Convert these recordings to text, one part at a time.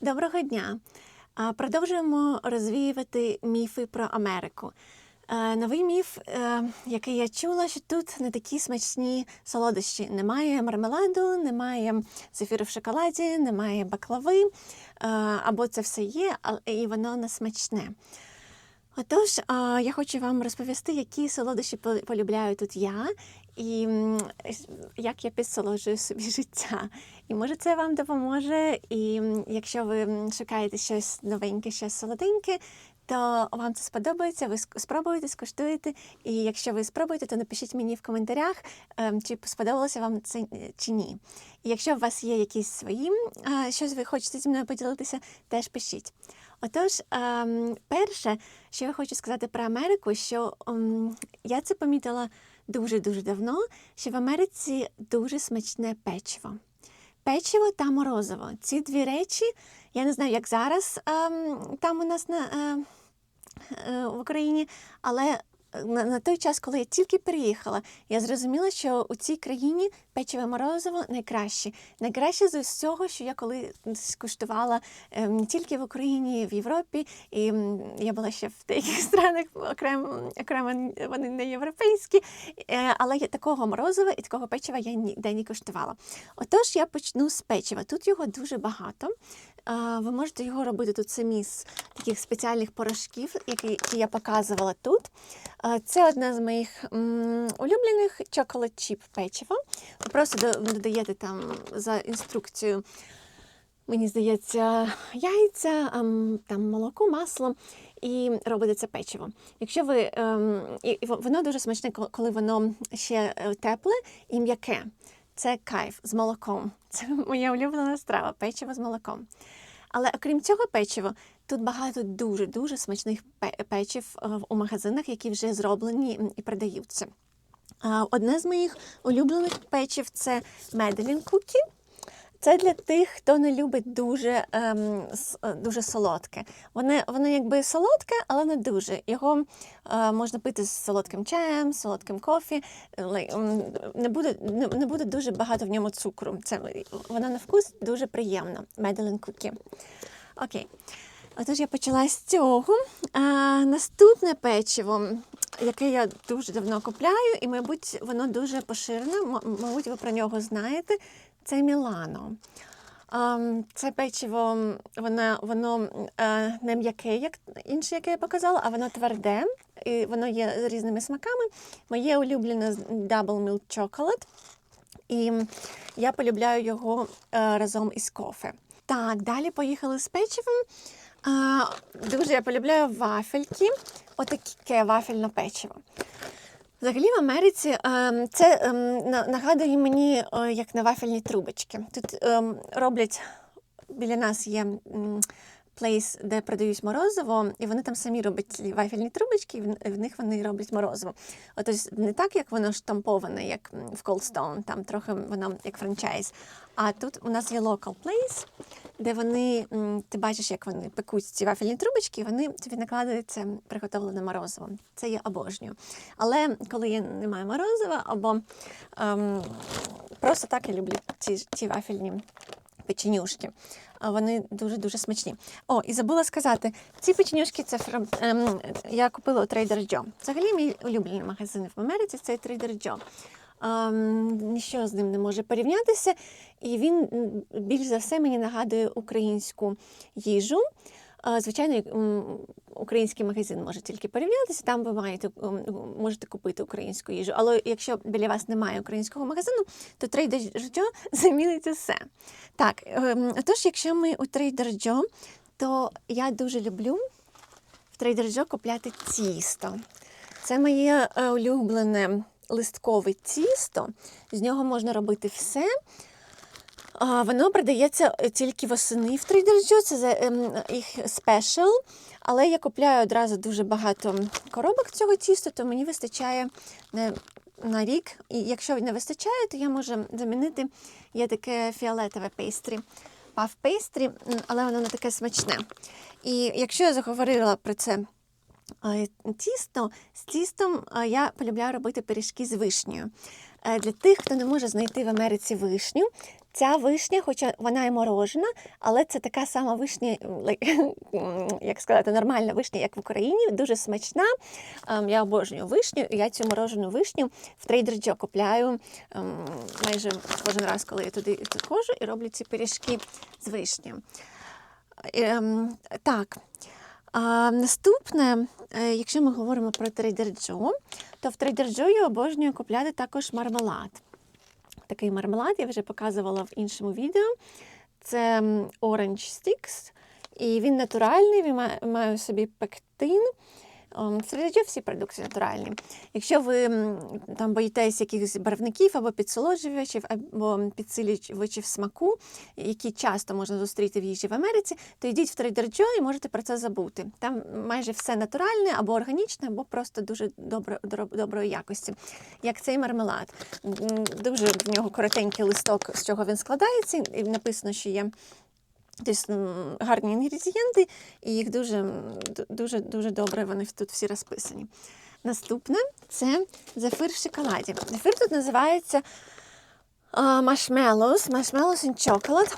Доброго дня! Продовжуємо розвіювати міфи про Америку. Новий міф, е, який я чула, що тут не такі смачні солодощі. Немає мармеладу, немає зефіру в шоколаді, немає баклави, або це все є, і воно не смачне. Отож, я хочу вам розповісти, які солодощі полюбляю тут я, і як я підсолоджую собі життя. І може це вам допоможе. І якщо ви шукаєте щось новеньке, щось солоденьке, то вам це сподобається, ви спробуєте, скуштуєте. І якщо ви спробуєте, то напишіть мені в коментарях, ем, чи сподобалося вам це е, чи ні. І якщо у вас є якісь свої, щось ви хочете зі мною поділитися, теж пишіть. Отож, ем, перше, що я хочу сказати про Америку, що ем, я це помітила дуже-дуже давно, що в Америці дуже смачне печиво. Печиво та морозиво. Ці дві речі, я не знаю, як зараз ем, там у нас на, е, е, в Україні, але на, той час, коли я тільки переїхала, я зрозуміла, що у цій країні печиво і морозиво найкраще. Найкраще з усього, що я коли скуштувала ем, не тільки в Україні, в Європі, і я була ще в деяких странах, окремо, окремо вони не європейські, е, але я такого морозива і такого печива я ніде не куштувала. Отож, я почну з печива. Тут його дуже багато. Ви можете його робити тут самі з таких спеціальних порошків, які я показувала тут. Це одна з моїх улюблених печива. Ви просто додаєте там за інструкцією, мені здається, яйця, там молоко, масло. І робите це печиво. Якщо ви ем, і воно дуже смачне, коли воно ще е, тепле і м'яке. Це кайф з молоком. Це моя улюблена страва печиво з молоком. Але окрім цього печива, тут багато дуже-дуже смачних пе- печив е, у магазинах, які вже зроблені і продаються. Одне з моїх улюблених печив це Меделін Кукі. Це для тих, хто не любить дуже, ем, е, дуже солодке. Воно, воно якби солодке, але не дуже. Його е, можна пити з солодким чаєм, солодким кофі. Не буде, не, не буде дуже багато в ньому цукру. Це, воно на вкус дуже приємно. Меделин Кукі. Окей. Отож я почала з цього. А, наступне печиво, яке я дуже давно купляю, і, мабуть, воно дуже поширене, мабуть, ви про нього знаєте. Це Мілано. Ам, Це печиво, воно, воно е, не м'яке, як інше, яке я показала, а воно тверде, і воно є з різними смаками. Моє улюблене Double Milk Chocolate. І я полюбляю його е, разом із кофе. Так, далі поїхали з печивом. А, дуже я полюбляю вафельки. Отаке вафельне печиво. Взагалі в Америці ем, це ем, нагадує мені е, як на вафельні трубочки. Тут ем, роблять біля нас є плейс, де продають морозиво, і вони там самі роблять вафельні трубочки, і в, них вони роблять морозиво. Ось не так, як воно штамповане, як в Cold Stone, там трохи воно як франчайз. А тут у нас є local place, де вони, ти бачиш, як вони пекуть ці вафельні трубочки, вони тобі накладають це приготовлене морозиво. Це я обожнюю. Але коли я не маю морозива, або ем, просто так я люблю ці, ці вафельні печенюшки. Вони дуже-дуже смачні. О, і забула сказати, ці печенюшки це фрам- ем, я купила у Trader Joe. Взагалі, мій улюблений магазин в Америці це Trader Joe. Ніщо з ним не може порівнятися, і він більш за все мені нагадує українську їжу. Звичайно, український магазин може тільки порівнятися, там ви маєте, можете купити українську їжу. Але якщо біля вас немає українського магазину, то Trader Joe замінить усе. Так, ем, тож, якщо ми у Trader Joe, то я дуже люблю в Trader Joe купляти тісто. Це моє е, улюблене листкове тісто. З нього можна робити все. Воно продається е, тільки восени в Trader Joe, це їх спешл. Але я купляю одразу дуже багато коробок цього тіста, то мені вистачає на, рік. І якщо не вистачає, то я можу замінити. Є таке фіолетове пейстрі. Паф пейстрі, але воно не таке смачне. І якщо я заговорила про це тісто, з тістом е, я полюбляю робити пиріжки з вишнею. Е, Для тих, хто не може знайти в Америці вишню, ця вишня, хоча вона і морожена, але це така сама вишня, як сказати, нормальна вишня, як в Україні, дуже смачна. Ем, Я обожнюю вишню. і Я цю морожену вишню в Joe купляю ем, майже кожен раз, коли я туди ходжу і роблю ці пиріжки з вишні. Ем, Так. Наступне, якщо ми говоримо про Trader Джо, то в трейдер Джо я обожнюю купляти також мармелад. Такий мармелад я вже показувала в іншому відео. Це Orange Sticks, і він натуральний, він має, у собі пектин. Ем, Trader Joe всі продукти натуральні. Якщо ви там боїтесь якихось барвників або підсолоджувачів, або підсилювачів смаку, які часто можна зустріти в їжі в Америці, то йдіть в Trader Joe і можете про це забути. Там майже все натуральне або органічне, або просто дуже добро, доброї якості. Як цей мармелад. Дуже в нього коротенький листок, з чого він складається, і написано, що є. Тобто гарні інгредієнти, і їх дуже, дуже, дуже добре вони тут всі розписані. Наступне це зефир в шоколаді. Зефир тут називається marshmallows, marshmallows in chocolate.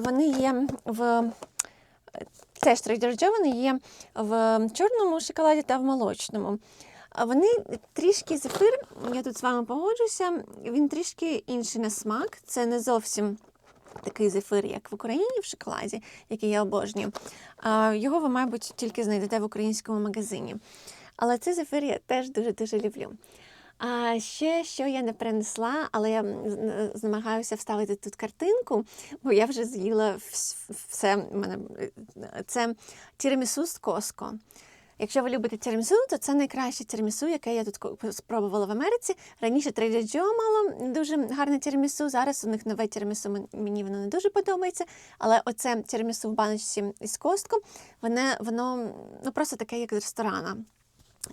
Вони є в теж Trader Joe, вони є в чорному шоколаді та в молочному. Вони трішки зефир, я тут з вами погоджуся, він трішки інший на смак. Це не зовсім такий зефир, як в Україні в шоколаді, який я обожнюю. Його ви, мабуть, тільки знайдете в українському магазині. Але цей зефир я теж дуже-дуже люблю. А ще що я не принесла, але я намагаюся вставити тут картинку, бо я вже з'їла все. е, це тірамісу з Коско. Якщо ви любите тірамісу, то це найкраще тірамісу, яке я тут спробувала в Америці. Раніше Trader Joe мало дуже гарне тірамісу. Зараз у них нове тірамісу, мен- мені воно не дуже подобається. Але оце тірамісу в баночці із Костко, воно, воно ну, просто таке, як з ресторана.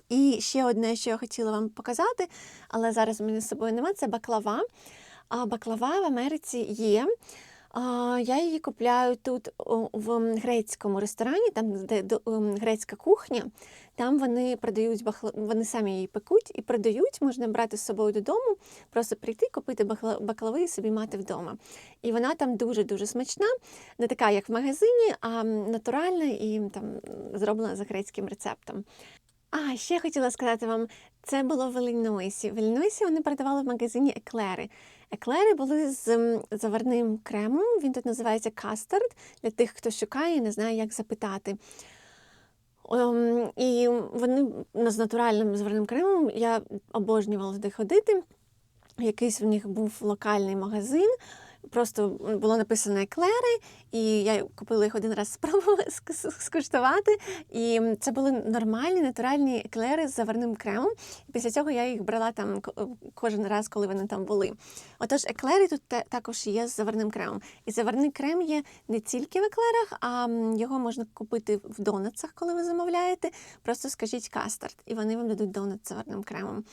І ще одне, що я хотіла вам показати, але зараз у мене з собою немає, це баклава. А баклава в Америці є. Я її купляю тут в грецькому ресторані, там де грецька кухня. Там вони продають бахла... вони самі її пекуть і продають. Можна брати з собою додому, просто прийти, купити бахла... баклави і собі мати вдома. І вона там дуже дуже смачна, не така, як в магазині, а натуральна і там зроблена за грецьким рецептом. А, ще хотіла сказати вам, це було в Іллінойсі. В Іллінойсі вони продавали в магазині еклери. Еклери були з заварним кремом. Він тут називається кастард для тих, хто шукає і не знає, як запитати. Ем, і вони з натуральним заварним кремом я обожнювала туди ходити. Якийсь в них був локальний магазин. Просто було написано еклери, і я купила їх один раз спробувати ск- скуштувати. І це були нормальні натуральні еклери з заварним кремом. Після цього я їх брала там кожен раз, коли вони там були. Отож, еклери тут також є з заварним кремом. І заварний крем є не тільки в еклерах, а його можна купити в донатсах, коли ви замовляєте. Просто скажіть кастард, і вони вам дадуть донат з заварним кремом.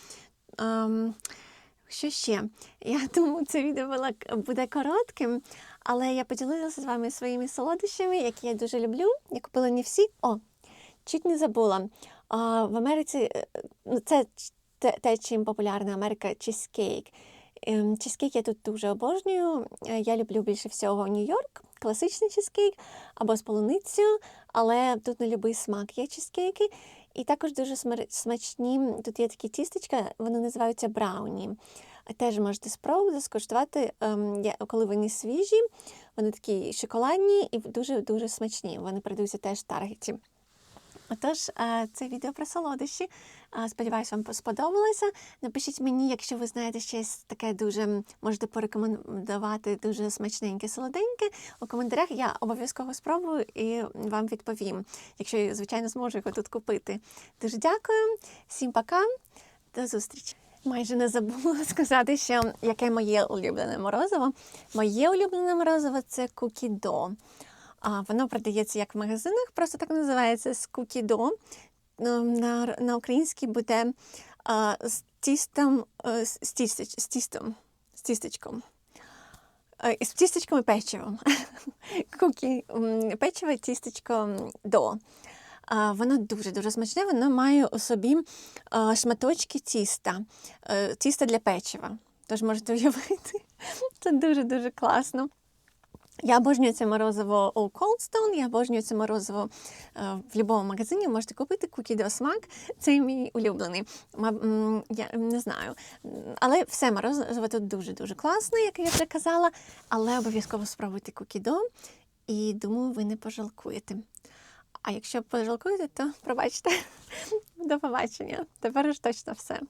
Що ще? Я думаю, це відео буде коротким, але я поділилася з вами своїми солодощами, які я дуже люблю. Я купила не всі. О, чуть не забула. А, в Америці е, ну, це те, чим популярна Америка чизкейк. Ем, Чизкейк я тут дуже обожнюю. Е, Я люблю більше всього Нью-Йорк, класичний чизкейк або з полуницею, але тут на будь-який смак є чизкейки. І також дуже смачні. Тут є такі тістечка, вони називаються брауні. Теж можете спробувати скуштувати, ем, коли вони свіжі, вони такі шоколадні і дуже-дуже смачні. Вони продаються теж в Таргеті. Отож, е, це відео про солодощі. Е, Сподіваюсь, вам сподобалося. Напишіть мені, якщо ви знаєте щось таке дуже можете порекомендувати дуже смачненьке, солоденьке. У коментарях я обов'язково спробую і вам відповім, якщо я, звичайно, зможу його тут купити. Дуже дякую, всім пока, до зустрічі. Майже не забула сказати, що яке моє улюблене морозиво. Моє улюблене морозиво це кукідо. А, воно продається як в магазинах, просто так називається з кукідо. Ну, На, на українській буде а, з тістом, е, з, тістеч, з тістом, з тістечком. Е, З тістечком і печивом. Кукі, печиво тістечко до. Воно дуже-дуже смачне, воно має у собі шматочки тіста, е, тіста для печива. Тож можете уявити, це дуже-дуже класно. Я обожнюю це морозиво у Cold Stone, я обожнюю це морозиво е, в будь-якому магазині. Можете купити Dough смак. Це мій улюблений. Я не знаю. Але все морозиво тут дуже-дуже класне, як я вже казала. Але обов'язково спробуйте Dough. І думаю, ви не пожалкуєте. А якщо пожалкуєте, то пробачте. До побачення. Тепер ж точно все.